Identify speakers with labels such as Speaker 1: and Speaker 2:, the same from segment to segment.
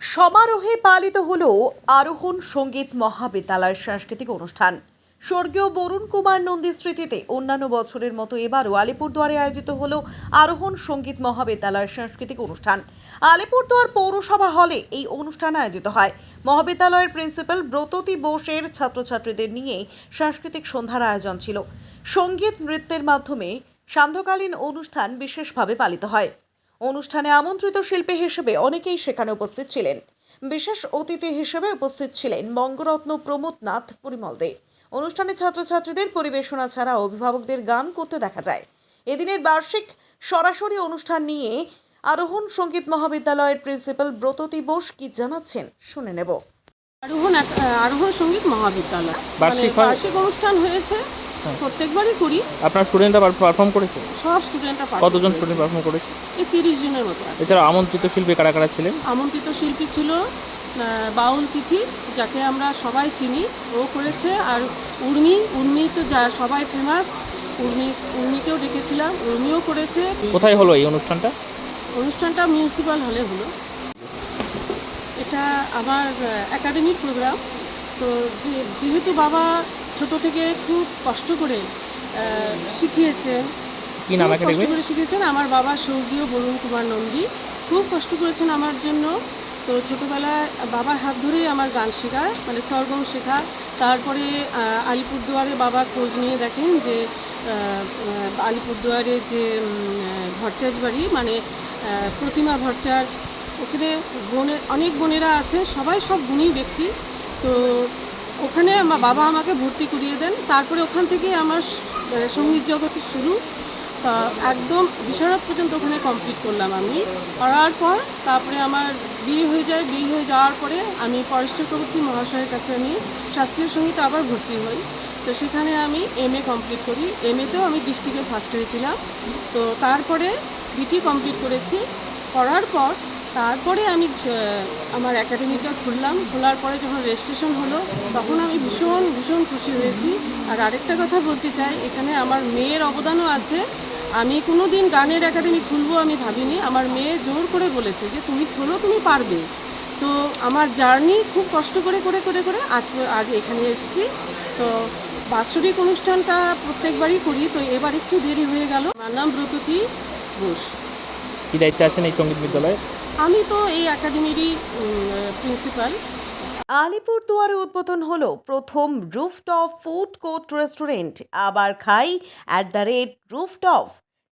Speaker 1: সমারোহে পালিত হল আরোহণ সংগীত মহাবিদ্যালয়ের সাংস্কৃতিক অনুষ্ঠান। স্বর্গীয় বরুণ কুমার নন্দীর স্মৃতিতে অন্যান্য বছরের মতো এবারও আলিপুরদুয়ারে আয়োজিত হল আরোহণ সংগীত মহাবিদ্যালয়ের সাংস্কৃতিক অনুষ্ঠান। আলিপুরদুয়ার পৌরসভা হলে এই অনুষ্ঠান আয়োজিত হয়। মহাবিদ্যালয়ের প্রিন্সিপাল ব্রততী বোসের ছাত্রছাত্রীদের নিয়ে সাংস্কৃতিক সন্ধ্যার আয়োজন ছিল। সংগীত নৃত্যের মাধ্যমে সান্ধ্যকালীন অনুষ্ঠান বিশেষভাবে পালিত হয়। অনুষ্ঠানে আমন্ত্রিত শিল্পী হিসেবে অনেকেই সেখানে উপস্থিত ছিলেন বিশেষ অতিথি হিসেবে উপস্থিত ছিলেন বঙ্গরত্ন প্রমোদ নাথ পরিমল দে অনুষ্ঠানে ছাত্রছাত্রীদের পরিবেশনা ছাড়া অভিভাবকদের গান করতে দেখা যায় এদিনের বার্ষিক সরাসরি অনুষ্ঠান নিয়ে আরোহণ সংগীত মহাবিদ্যালয়ের প্রিন্সিপাল ব্রততী বোস কি জানাচ্ছেন শুনে নেব
Speaker 2: আরোহণ আরোহণ সংগীত মহাবিদ্যালয়
Speaker 3: বার্ষিক
Speaker 2: মানে? বার্ষিক অনুষ্ঠান হয়েছে
Speaker 3: হ্যাঁ।
Speaker 2: প্রত্যেকবারই করি।
Speaker 3: আপনার স্টুডেন্টরা পারফর্ম করেছে?
Speaker 2: সব স্টুডেন্টরা
Speaker 3: কতজন স্টুডেন্ট পারফর্ম করেছে?
Speaker 2: এই তিরিশ জনের মতো
Speaker 3: এছাড়া আমন্ত্রিত শিল্পী কারা কারা ছিলেন?
Speaker 2: আমন্ত্রিত শিল্পী ছিল বাউল তিথি যাকে আমরা সবাই চিনি। ও করেছে আর উর্মি উর্মি তো যা সবাই ফেমাস উর্মি উর্মিকেও ডেকেছিলাম উর্মিও করেছে।
Speaker 3: কোথায় হলো এই অনুষ্ঠানটা?
Speaker 2: অনুষ্ঠানটা মিউনিসিপ্যাল হলে হলো। এটা আমার একাডেমিক প্রোগ্রাম তো যেহেতু বাবা ছোট থেকে খুব কষ্ট করে আহ, শিখিয়েছেন
Speaker 3: কি নাম
Speaker 2: কষ্ট করে শিখিয়েছেন। আমার বাবা স্বর্গীয় বরুণ কুমার নন্দী। খুব কষ্ট করেছেন আমার জন্য। তো ছোটোবেলায় বাবার হাত ধরেই আমার গান শেখা মানে সরগম শেখা। তারপরে আলিপুরদুয়ারে বাবা খোঁজ নিয়ে দেখেন যে আলিপুরদুয়ারে যে ভট্টাচার্য বাড়ি মানে প্রতিমা ভট্টাচার্য ওখানে বোনের অনেক বোনেরা আছে সবাই সব গুণী ব্যক্তি। তো ওখানে আমার বাবা আমাকে ভর্তি করিয়ে দেন। তারপরে ওখান থেকে আমার সংগীত জগতের শুরু। একদম বিশারদ পর্যন্ত ওখানে কমপ্লিট করলাম আমি। করার পর তারপরে আমার বিয়ে হয়ে যায়। বিয়ে হয়ে যাওয়ার পরে আমি পরেশ চক্রবর্তী মহাশয়ের কাছে আমি শাস্ত্রীয় সঙ্গীতে আবার ভর্তি হই। তো সেখানে আমি এম এ কমপ্লিট করি। এম এতেও আমি ডিস্ট্রিক্টে ফার্স্ট হয়েছিলাম। তো তারপরে বিটি কমপ্লিট করেছি। করার পর তারপরে আমি আমার একাডেমিটা খুললাম। খোলার পরে যখন রেজিস্ট্রেশন হলো, তখন আমি ভীষণ ভীষণ খুশি হয়েছি। আর আরেকটা কথা বলতে চাই, এখানে আমার মেয়ের অবদানও আছে। আমি কোনো দিন গানের একাডেমি খুলবো আমি ভাবিনি। আমার মেয়ে জোর করে বলেছে যে, তুমি খোলো, তুমি পারবে। তো আমার জার্নি খুব কষ্ট করে করে করে করে আজ আজ এখানে এসেছি। তো বাৎসরিক অনুষ্ঠানটা প্রত্যেকবারই করি। তো এবার একটু দেরি হয়ে গেল। আমার নাম ব্রততী ঘোষ।
Speaker 3: কি দায়িত্বে আছেন এই সংগীত বিদ্যালয়ে?
Speaker 2: আমি তো এই একাডেমিরই প্রিন্সিপাল
Speaker 1: আলিপুরদুয়ারে উদ্বোধন হলো প্রথম রুফটপ ফুড কোর্ট রেস্টুরেন্ট আবার খাই at the rate rooftop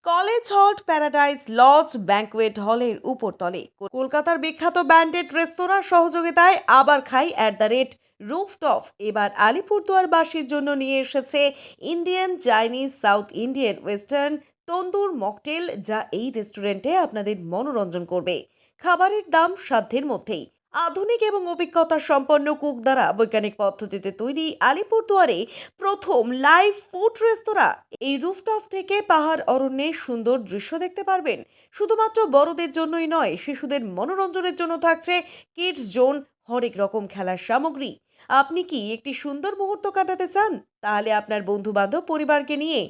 Speaker 1: college halt paradise lodge banquet হলের উপরতলে। কলকাতার বিখ্যাত ব্যান্ডেড রেস্তোরাঁর সহযোগিতায় আবার খাই অ্যাট দ্য রেট রুফটপ এবার আলিপুরদুয়ারবাসীর জন্য নিয়ে এসেছে Indian Chinese south Indian western tandoor mocktail, যা এই রেস্টুরেন্টে আপনাদের মনোরঞ্জন করবে। খাবারের দাম সাধ্যের মধ্যেই। আধুনিক এবং অভিজ্ঞতা সম্পন্ন কুক দ্বারা বৈজ্ঞানিক পদ্ধতিতে তৈরি আলিপুরদুয়ারে প্রথম লাইভ ফুড রেস্তোরাঁ। এই রুফটপ থেকে পাহাড় অরণ্যের সুন্দর দৃশ্য দেখতে পারবেন। শুধুমাত্র বড়দের জন্যই নয়, শিশুদের মনোরঞ্জনের জন্য থাকছে কিডস জোন, হরেক রকম খেলার সামগ্রী। আপনি কি একটি সুন্দর মুহূর্ত কাটাতে চান? তাহলে আপনার বন্ধু বান্ধব পরিবারকে নিয়ে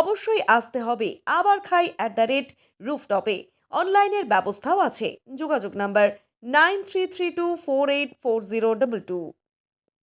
Speaker 1: অবশ্যই আসতে হবে আবার খাই অ্যাট দ্য রেট রুফটপে। অনলাইনের ব্যবস্থাও আছে। যোগাযোগ number nine three three two four eight four zero double two.